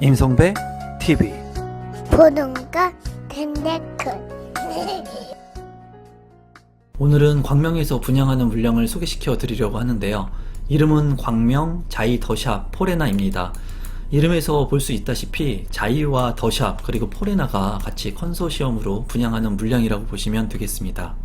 임성배 TV 보는가 텐데크 오늘은 광명에서 분양하는 물량을 소개시켜 드리려고 하는데요. 이름은 광명 자이 더샵 포레나입니다. 이름에서 볼 수 있다시피 자이와 더샵 그리고 포레나가 같이 컨소시엄으로 분양하는 물량이라고 보시면 되겠습니다.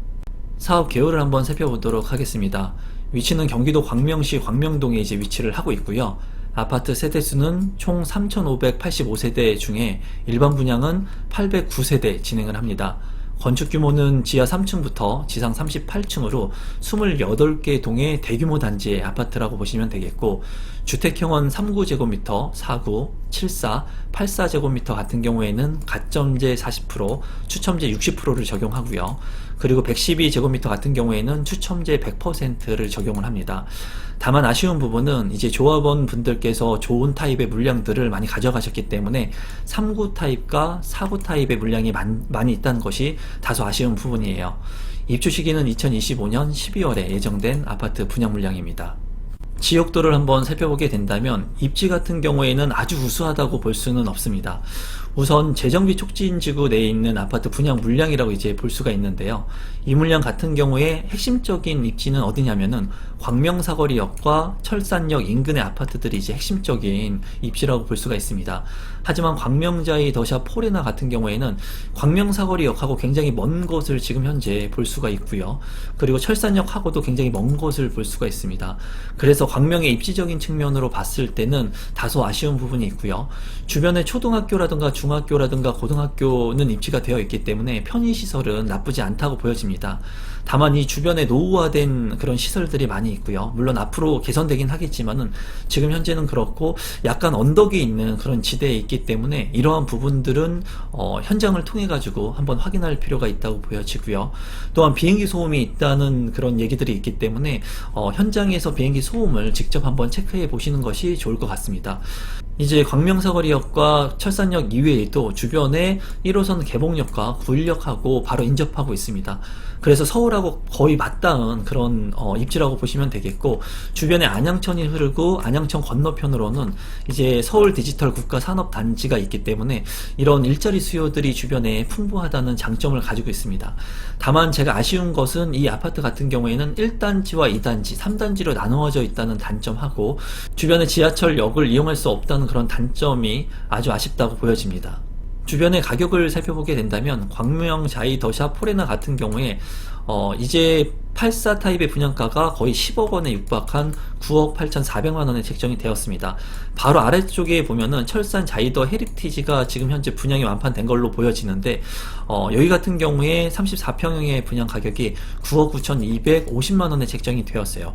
사업 개요를 한번 살펴보도록 하겠습니다. 위치는 경기도 광명시 광명동에 이제 위치를 하고 있고요. 아파트 세대수는 총 3,585세대 중에 일반 분양은 809세대 진행을 합니다. 건축 규모는 지하 3층부터 지상 38층으로 28개 동의 대규모 단지의 아파트라고 보시면 되겠고, 주택형은 39제곱미터, 49, 74, 84제곱미터 같은 경우에는 가점제 40%, 추첨제 60%를 적용하고요. 그리고 112제곱미터 같은 경우에는 추첨제 100%를 적용을 합니다. 다만 아쉬운 부분은 이제 조합원 분들께서 좋은 타입의 물량들을 많이 가져가셨기 때문에 3구 타입과 4구 타입의 물량이 많, 많이 있다는 것이 다소 아쉬운 부분이에요. 입주 시기는 2025년 12월에 예정된 아파트 분양 물량입니다. 지역도를 한번 살펴보게 된다면 입지 같은 경우에는 아주 우수하다고 볼 수는 없습니다. 우선 재정비 촉진 지구 내에 있는 아파트 분양 물량이라고 이제 볼 수가 있는데요. 이 물량 같은 경우에 핵심적인 입지는 어디냐면은 광명사거리역과 철산역 인근의 아파트들이 이제 핵심적인 입지라고 볼 수가 있습니다. 하지만 광명자이 더샵 포레나 같은 경우에는 광명사거리 역하고 굉장히 먼 곳을 지금 현재 볼 수가 있고요. 그리고 철산역하고도 굉장히 먼 곳을 볼 수가 있습니다. 그래서 광명의 입지적인 측면으로 봤을 때는 다소 아쉬운 부분이 있고요. 주변에 초등학교라든가 중학교라든가 고등학교는 입지가 되어 있기 때문에 편의시설은 나쁘지 않다고 보여집니다. 다만 이 주변에 노후화된 그런 시설들이 많이 있고요. 물론 앞으로 개선되긴 하겠지만은 지금 현재는 그렇고 약간 언덕이 있는 그런 지대에 있기 때문에 이러한 부분들은 어, 현장을 통해 가지고 한번 확인할 필요가 있다고 보여지고요. 또한 비행기 소음이 있다는 그런 얘기들이 있기 때문에 어, 현장에서 비행기 소음을 직접 한번 체크해 보시는 것이 좋을 것 같습니다. 이제 광명사거리역과 철산역 이외에도 주변에 1호선 개봉역과 9일역하고 바로 인접하고 있습니다. 그래서 서울하고 거의 맞닿은 그런 어, 입지라고 보시면 되겠고 주변에 안양천이 흐르고 안양천 건너편으로는 이제 서울 디지털 국가 산업 단지가 있기 때문에 이런 일자리 수요들이 주변에 풍부하다는 장점을 가지고 있습니다. 다만 제가 아쉬운 것은 이 아파트 같은 경우에는 1단지와 2단지, 3단지로 나누어져 있다는 단점하고 주변에 지하철역을 이용할 수 없다는 그런 단점이 아주 아쉽다고 보여집니다. 주변의 가격을 살펴보게 된다면 광명 자이 더샵 포레나 같은 경우에 어 이제 84 타입의 분양가가 거의 10억 원에 육박한 9억 8,400만 원에 책정이 되었습니다. 바로 아래쪽에 보면은 철산 자이더 헤리티지가 지금 현재 분양이 완판된 걸로 보여지는데 어 여기 같은 경우에 34평형의 분양 가격이 9억 9,250만 원에 책정이 되었어요.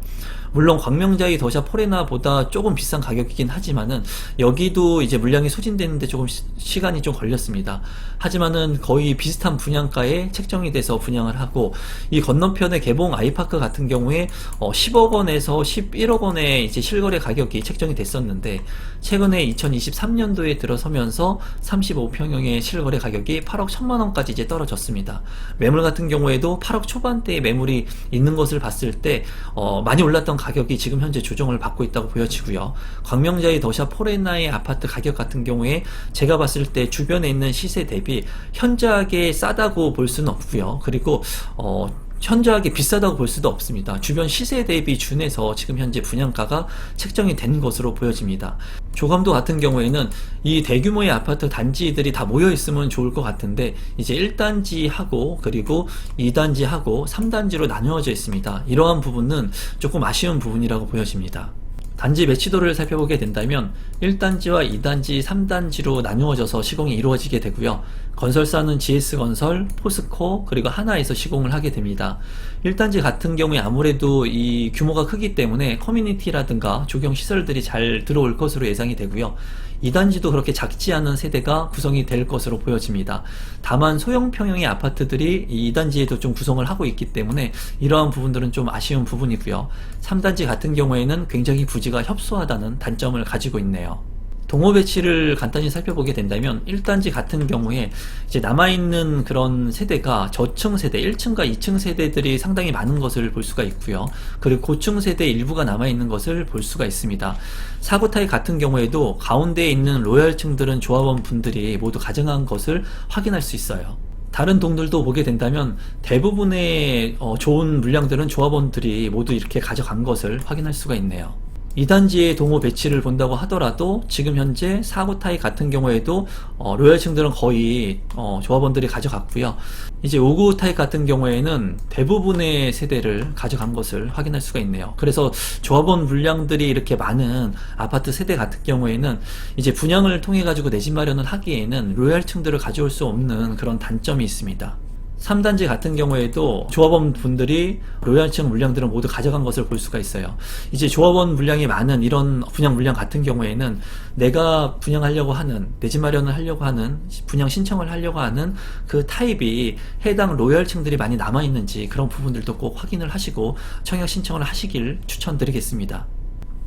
물론 광명자이 더샵 포레나보다 조금 비싼 가격이긴 하지만은 여기도 이제 물량이 소진되는데 조금 시, 간이좀 걸렸습니다. 하지만은 거의 비슷한 분양가에 책정이 돼서 분양을 하고 이 건너편의 개봉 아이파크 같은 경우에 어 10억 원에서 11억 원의 이제 실거래 가격이 책정이 됐었는데 최근에 2023년도에 들어서면서 35평형의 실거래 가격이 8억 1천만 원까지 이제 떨어졌습니다. 매물 같은 경우에도 8억 초반대의 매물이 있는 것을 봤을 때 어, 많이 올랐던 가격이 지금 현재 조정을 받고 있다고 보여지고요. 광명자의 더샵 포레나의 아파트 가격 같은 경우에 제가 봤을 때 주변에 있는 시세 대비 현저하게 싸다고 볼 수는 없고요. 그리고 어, 현저하게 비싸다고 볼 수도 없습니다. 주변 시세 대비 준해서 지금 현재 분양가가 책정이 된 것으로 보여집니다. 조감도 같은 경우에는 이 대규모의 아파트 단지들이 다 모여 있으면 좋을 것 같은데 이제 1단지하고 그리고 2단지하고 3단지로 나누어져 있습니다. 이러한 부분은 조금 아쉬운 부분이라고 보여집니다. 단지 매치도를 살펴보게 된다면 1단지와 2단지, 3단지로 나누어져서 시공이 이루어지게 되고요. 건설사는 GS건설, 포스코, 그리고 하나에서 시공을 하게 됩니다. 1단지 같은 경우에 아무래도 이 규모가 크기 때문에 커뮤니티라든가 조경 시설들이 잘 들어올 것으로 예상이 되고요. 2단지도 그렇게 작지 않은 세대가 구성이 될 것으로 보여집니다. 다만 소형 평형의 아파트들이 이 2단지에도 좀 구성을 하고 있기 때문에 이러한 부분들은 좀 아쉬운 부분이고요. 3단지 같은 경우에는 굉장히 부 지가 협소하다는 단점을 가지고 있네요. 동호 배치를 간단히 살펴보게 된다면 1단지 같은 경우에 이제 남아있는 그런 세대가 저층 세대, 1층과 2층 세대들이 상당히 많은 것을 볼 수가 있고요. 그리고 고층 세대 일부가 남아있는 것을 볼 수가 있습니다. 사고타입 같은 경우에도 가운데에 있는 로열층들은 조합원 분들이 모두 가정한 것을 확인할 수 있어요. 다른 동들도 보게 된다면 대부분의 어, 좋은 물량들은 조합원들이 모두 이렇게 가져간 것을 확인할 수가 있네요. 2단지의 동호 배치를 본다고 하더라도 지금 현재 4구 타입 같은 경우에도 어, 로열층들은 거의 어, 조합원들이 가져갔고요. 이제 5구 타입 같은 경우에는 대부분의 세대를 가져간 것을 확인할 수가 있네요. 그래서 조합원 물량들이 이렇게 많은 아파트 세대 같은 경우에는 이제 분양을 통해 가지고 내 집 마련을 하기에는 로열층들을 가져올 수 없는 그런 단점이 있습니다. 3단지 같은 경우에도 조합원 분들이 로열층 물량들을 모두 가져간 것을 볼 수가 있어요. 이제 조합원 물량이 많은 이런 분양 물량 같은 경우에는 내가 분양하려고 하는 내 집 마련을 하려고 하는 분양 신청을 하려고 하는 그 타입이 해당 로열층들이 많이 남아 있는지 그런 부분들도 꼭 확인을 하시고 청약 신청을 하시길 추천드리겠습니다.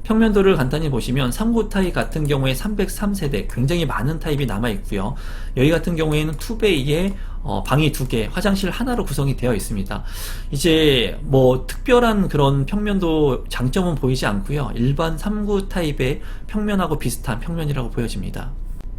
평면도를 간단히 보시면 3구 타입 같은 경우에 303세대 굉장히 많은 타입이 남아 있고요. 여기 같은 경우에는 투베이에 어, 방이 두 개, 화장실 하나로 구성이 되어 있습니다. 이제 뭐 특별한 그런 평면도 장점은 보이지 않고요. 일반 3구 타입의 평면하고 비슷한 평면이라고 보여집니다.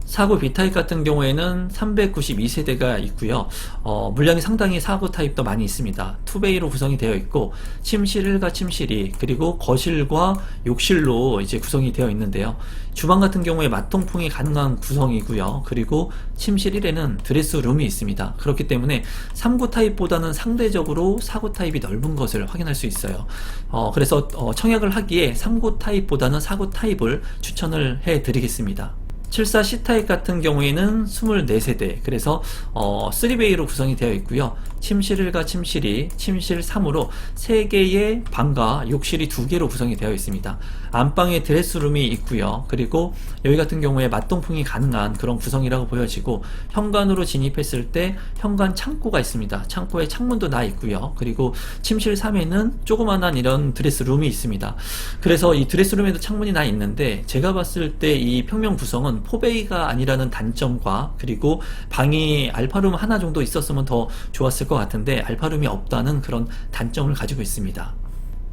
사구 B타입 같은 경우에는 392세대가 있고요. 어, 물량이 상당히 사구 타입도 많이 있습니다. 투베이로 구성이 되어 있고 침실 1과 침실 2 그리고 거실과 욕실로 이제 구성이 되어 있는데요. 주방 같은 경우에 마통풍이 가능한 구성이고요. 그리고 침실 1에는 드레스룸이 있습니다. 그렇기 때문에 3구 타입보다는 상대적으로 4구 타입이 넓은 것을 확인할 수 있어요. 어, 그래서 어, 청약을 하기에 3구 타입보다는 4구 타입을 추천을 해 드리겠습니다. 74 C타입 같은 경우에는 24세대. 그래서 어, 3베이로 구성이 되어 있고요. 침실 1과 침실 2, 침실 3으로 3개의 방과 욕실이 2개로 구성이 되어 있습니다. 안방에 드레스룸이 있고요. 그리고 여기 같은 경우에 맞동풍이 가능한 그런 구성이라고 보여지고 현관으로 진입했을 때 현관 창고가 있습니다. 창고에 창문도 나 있고요. 그리고 침실 3에는 조그만한 이런 드레스룸이 있습니다. 그래서 이 드레스룸에도 창문이 나 있는데 제가 봤을 때 이 평면 구성은 포베이가 아니라는 단점과 그리고 방이 알파룸 하나 정도 있었으면 더 좋았을 것 같은데 알파룸이 없다는 그런 단점을 가지고 있습니다.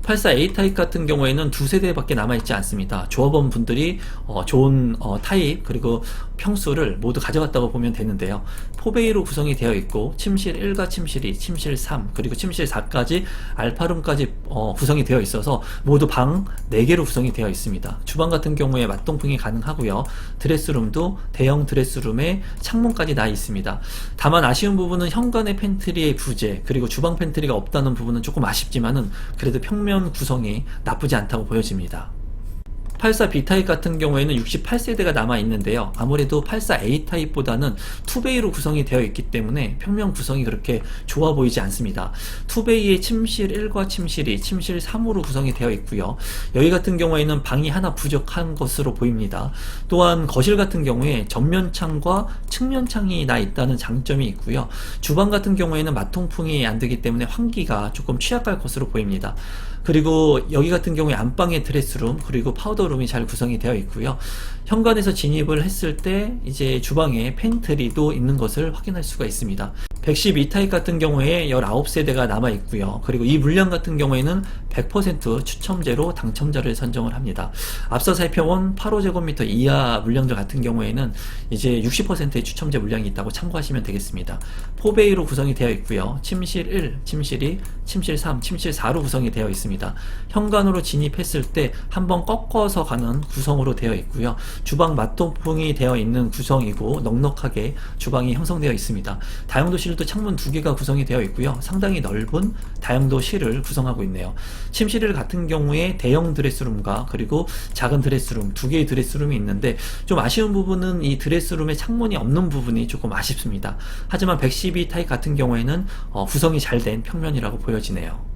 84A 타입 같은 경우에는 두 세대밖에 남아있지 않습니다. 조합원 분들이 어, 좋은 어, 타입 그리고 평수를 모두 가져갔다고 보면 되는데요. 포베이로 구성이 되어 있고 침실 1과 침실 2, 침실 3 그리고 침실 4까지 알파룸까지 어, 구성이 되어 있어서 모두 방 4개로 구성이 되어 있습니다. 주방 같은 경우에 맞동풍이 가능하고요. 드레스룸도 대형 드레스룸에 창문까지 나 있습니다. 다만 아쉬운 부분은 현관의 팬트리의 부재 그리고 주방 팬트리가 없다는 부분은 조금 아쉽지만은 그래도 평면 구성이 나쁘지 않다고 보여집니다. 84 B타입 같은 경우에는 68세대가 남아 있는데요. 아무래도 84 A타입보다는 투베이로 구성이 되어 있기 때문에 평면 구성이 그렇게 좋아 보이지 않습니다. 투베이의 침실 1과 침실 2, 침실 3으로 구성이 되어 있고요. 여기 같은 경우에는 방이 하나 부족한 것으로 보입니다. 또한 거실 같은 경우에 전면 창과 측면 창이 나 있다는 장점이 있고요. 주방 같은 경우에는 마통풍이 안 되기 때문에 환기가 조금 취약할 것으로 보입니다. 그리고 여기 같은 경우에 안방에 드레스룸 그리고 파우더룸 이 잘 구성이 되어 있고요. 현관에서 진입을 했을 때 이제 주방에 팬트리도 있는 것을 확인할 수가 있습니다. 112타입 같은 경우에 19세대가 남아 있고요. 그리고 이 물량 같은 경우에는 100% 추첨제로 당첨자를 선정을 합니다. 앞서 살펴본 8호제곱미터 이하 물량들 같은 경우에는 이제 60%의 추첨제 물량이 있다고 참고하시면 되겠습니다. 포베이로 구성이 되어 있고요. 침실 1, 침실 2, 침실 3, 침실 4로 구성이 되어 있습니다. 현관으로 진입했을 때 한번 꺾어서 가는 구성으로 되어 있고요. 주방 맞동풍이 되어 있는 구성이고 넉넉하게 주방이 형성되어 있습니다. 다용도실 도 창문 두 개가 구성이 되어 있고요. 상당히 넓은 다용도실을 구성하고 있네요. 침실 같은 경우에 대형 드레스룸과 그리고 작은 드레스룸 두 개의 드레스룸이 있는데 좀 아쉬운 부분은 이 드레스룸에 창문이 없는 부분이 조금 아쉽습니다. 하지만 112 타입 같은 경우에는 어, 구성이 잘 된 평면이라고 보여지네요.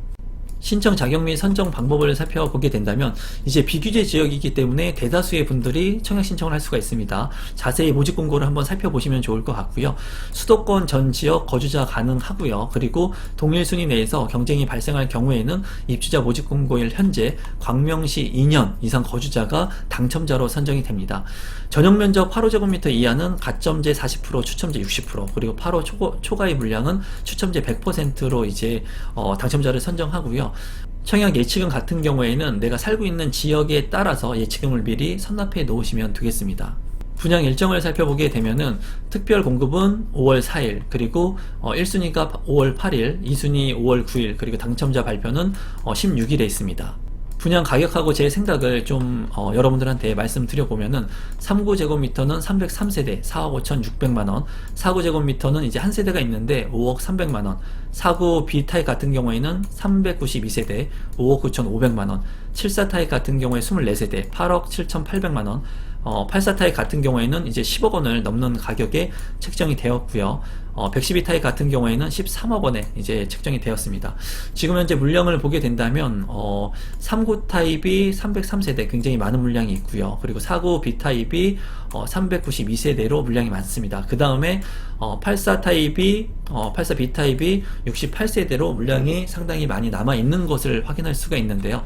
신청 자격 및 선정 방법을 살펴보게 된다면 이제 비규제 지역이기 때문에 대다수의 분들이 청약 신청을 할 수가 있습니다. 자세히 모집 공고를 한번 살펴보시면 좋을 것 같고요. 수도권 전 지역 거주자 가능하고요. 그리고 동일 순위 내에서 경쟁이 발생할 경우에는 입주자 모집 공고일 현재 광명시 2년 이상 거주자가 당첨자로 선정이 됩니다. 전용 면적 8호제곱미터 이하는 가점제 40%, 추첨제 60%, 그리고 8호 초, 초과의 물량은 추첨제 100%로 이제 어, 당첨자를 선정하고요. 청약 예치금 같은 경우에는 내가 살고 있는 지역에 따라서 예치금을 미리 선납해 놓으시면 되겠습니다. 분양 일정을 살펴보게 되면은 특별 공급은 5월 4일, 그리고 어, 1순위가 5월 8일, 2순위 5월 9일, 그리고 당첨자 발표는 어, 16일에 있습니다. 분양 가격하고 제 생각을 좀 어, 여러분들한테 말씀드려 보면은 3구 제곱미터는 303세대 4억 5천6백만원. 4구 제곱미터는 이제 한 세대가 있는데 5억 3백만원. 4구 B타입 같은 경우에는 392세대 5억 9천5백만원. 74 타입 같은 경우에 24세대 8억 7천8백만원. 어, 84타입 같은 경우에는 이제 10억 원을 넘는 가격에 책정이 되었고요. 어, 112 타입 같은 경우에는 13억 원에 이제 책정이 되었습니다. 지금 현재 물량을 보게 된다면 어, 3구 타입이 303세대 굉장히 많은 물량이 있고요. 그리고 4구 B 타입이 어, 392세대로 물량이 많습니다. 그 다음에 어, 84 타입이 어, 84 B 타입이 68세대로 물량이 상당히 많이 남아 있는 것을 확인할 수가 있는데요.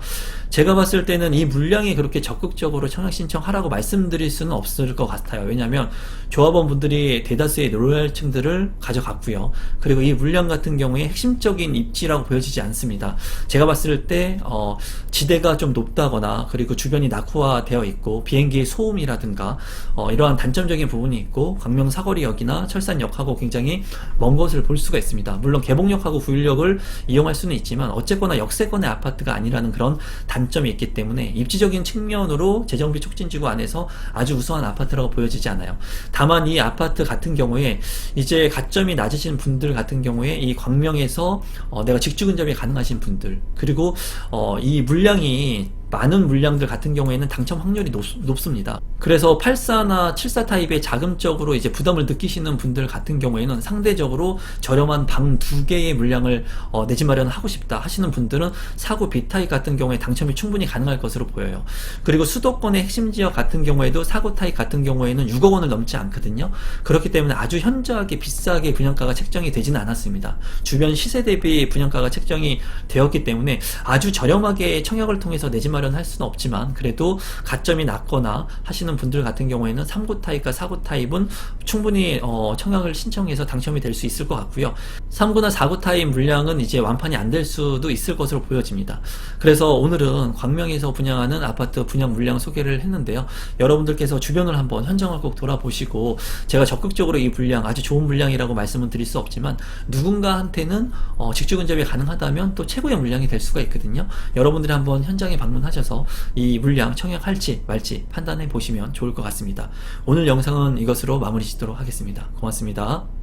제가 봤을 때는 이 물량이 그렇게 적극적으로 청약 신청하라고 말씀드릴 수는 없을 것 같아요. 왜냐하면 조합원 분들이 대다수의 노랄층들을 가져갔고요. 그리고 이 물량 같은 경우에 핵심적인 입지라고 보여지지 않습니다. 제가 봤을 때 어, 지대가 좀 높다거나 그리고 주변이 낙후화되어 있고 비행기의 소음이라든가 어, 이러한 단점적인 부분이 있고 광명 사거리역이나 철산역하고 굉장히 먼 것을 볼 수가 있습니다. 물론 개봉역하고 구일역을 이용할 수는 있지만 어쨌거나 역세권의 아파트가 아니라는 그런 단점이 있기 때문에 입지적인 측면으로 재정비 촉진지구 안에서 아주 우수한 아파트라고 보여지지 않아요. 다만 이 아파트 같은 경우에 이제 가점이 낮으신 분들 같은 경우에 이 광명에서 어, 내가 직주 근접이 가능하신 분들 그리고 어, 이 물량이 많은 물량들 같은 경우에는 당첨 확률이 높, 높습니다. 그래서 84나 74 타입의 자금적으로 이제 부담을 느끼시는 분들 같은 경우에는 상대적으로 저렴한 방 두 개의 물량을 어, 내집 마련을 하고 싶다 하시는 분들은 사구 B 타입 같은 경우에 당첨이 충분히 가능할 것으로 보여요. 그리고 수도권의 핵심 지역 같은 경우에도 사구 타입 같은 경우에는 6억 원을 넘지 않거든요. 그렇기 때문에 아주 현저하게 비싸게 분양가가 책정이 되지는 않았습니다. 주변 시세 대비 분양가가 책정이 되었기 때문에 아주 저렴하게 청약을 통해서 내집 마련 할 수는 없지만 그래도 가점이 낮거나 하시는 분들 같은 경우에는 3구 타입과 4구 타입은 충분히 어, 청약을 신청해서 당첨이 될 수 있을 것 같고요. 3구나 4구 타입 물량은 이제 완판이 안 될 수도 있을 것으로 보여집니다. 그래서 오늘은 광명에서 분양하는 아파트 분양 물량 소개를 했는데요. 여러분들께서 주변을 한번 현장을 꼭 돌아보시고 제가 적극적으로 이 물량 아주 좋은 물량이라고 말씀은 드릴 수 없지만 누군가한테는 어, 직주 근접이 가능하다면 또 최고의 물량이 될 수가 있거든요. 여러분들이 한번 현장에 방문하셔서 이 물량 청약할지 말지 판단해 보시면 좋을 것 같습니다. 오늘 영상은 이것으로 마무리 짓도록 하겠습니다. 고맙습니다.